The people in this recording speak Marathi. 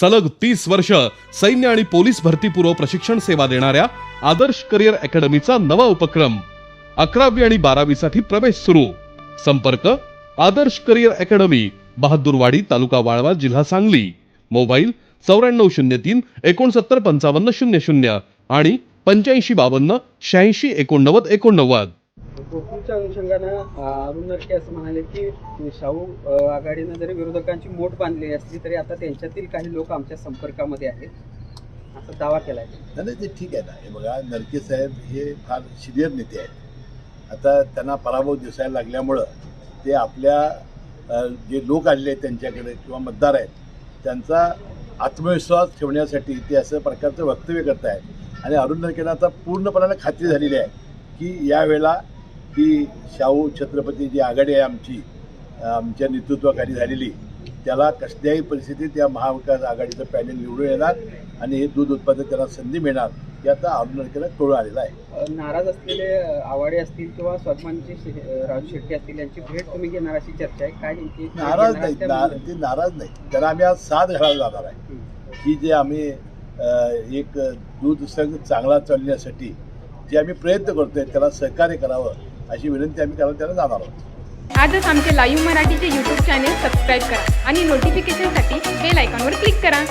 सलग तीस वर्ष सैन्य आणि पोलीस भरतीपूर्व प्रशिक्षण सेवा देणाऱ्या आदर्श करिअर अकॅडमीचा नवा उपक्रम अकरावी आणि बारावीसाठी प्रवेश सुरू. संपर्क आदर्श करिअर अकॅडमी बहादूरवाडी तालुका वाळवा जिल्हा सांगली. मोबाईल चौऱ्याण्णव शून्य तीन एकोणसत्तर पंचावन्न शून्य शून्य आणि पंच्याऐंशी बावन्न शहाऐंशी एकोणनव्वद एकोणनव्वद. गोकुळच्या अनुषंगानं अरुण नरके असं म्हणाले की शाहू आघाडीनं जरी विरोधकांची मोठ बांधली असली तरी आता त्यांच्यातील काही लोक आमच्या संपर्कामध्ये आहेत. असा दावा केला आहे नाही, ते ठीक आहे ना. हे बघा नरके साहेब हे फार सिनियर नेते आहेत. आता त्यांना पराभव दिसायला लागल्यामुळं ते आपल्या जे लोक आलेले आहेत त्यांच्याकडे किंवा मतदार आहेत त्यांचा आत्मविश्वास ठेवण्यासाठी ते असं प्रकारचं वक्तव्य करत आहेत आणि अरुण नरकेंना आता पूर्णपणाने खात्री झालेली आहे की यावेळेला ही शाहू छत्रपती जी आघाडी आहे आमची आमच्या नेतृत्वाखाली झालेली त्याला कसल्याही परिस्थितीत या महाविकास आघाडीचं पॅनल निवडून येणार आणि हे दूध उत्पादक त्यांना संधी मिळणार अरुण नरकेला कळून आलेलं आहे नाराज असलेले आवाडे असतील किंवा स्वाभिमानचे राजू शेट्टी असतील यांची भेट तुम्ही घेणार अशी चर्चा आहे काय नाराज नाही? ते नाराज नाही त्याला आम्ही आज साथ घालायला जाणार आहे. की जे आम्ही एक दूध संघ चांगला चालण्यासाठी जे आम्ही प्रयत्न करतोय त्याला सहकार्य करावं अशी विनंती आम्ही करायला त्यांना जाणार आहोत. आजच आमचे लाईव्ह मराठीचे यूट्यूब चॅनेल सबस्क्राईब करा आणि नोटिफिकेशनसाठी बेल आयकॉनवर क्लिक करा.